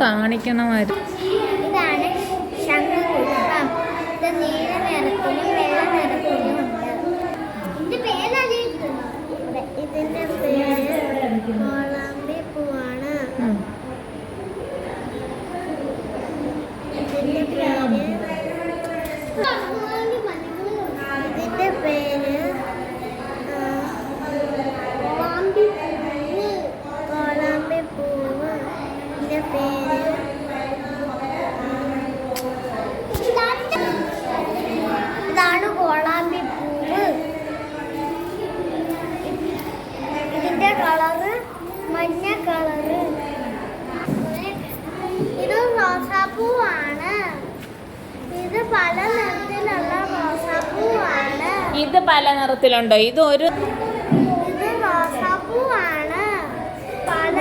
കാണിക്കണമായിരുന്നു. ഇതാണ് ശംഖുപുഷ്പം ഇത് നീല നിറത്തിലും വെള്ള നിറത്തിലും ഉണ്ട്. ഇതിന്റെ പേര് കോളാമ്പി പൂവാണ്. ഉം. ഇതിന്റെ പേര് ഇതിന്റെ പേര് ആ, കോളാമ്പി പൂവ് ഇതിന്റെ പേര് ഇതാണ് കോളാമ്പി പൂവ് ഇതിന്റെ കളറ് മഞ്ഞ കളറ് ഇത് റോസാപ്പൂവാണ് ഇത് പല നിറത്തിലുള്ള റോസാപ്പൂവാണ്. ഇത് പല നിറത്തിലുണ്ടോ? ഇത് ഒരു ഇത് റോസാപ്പൂവാണ്. പല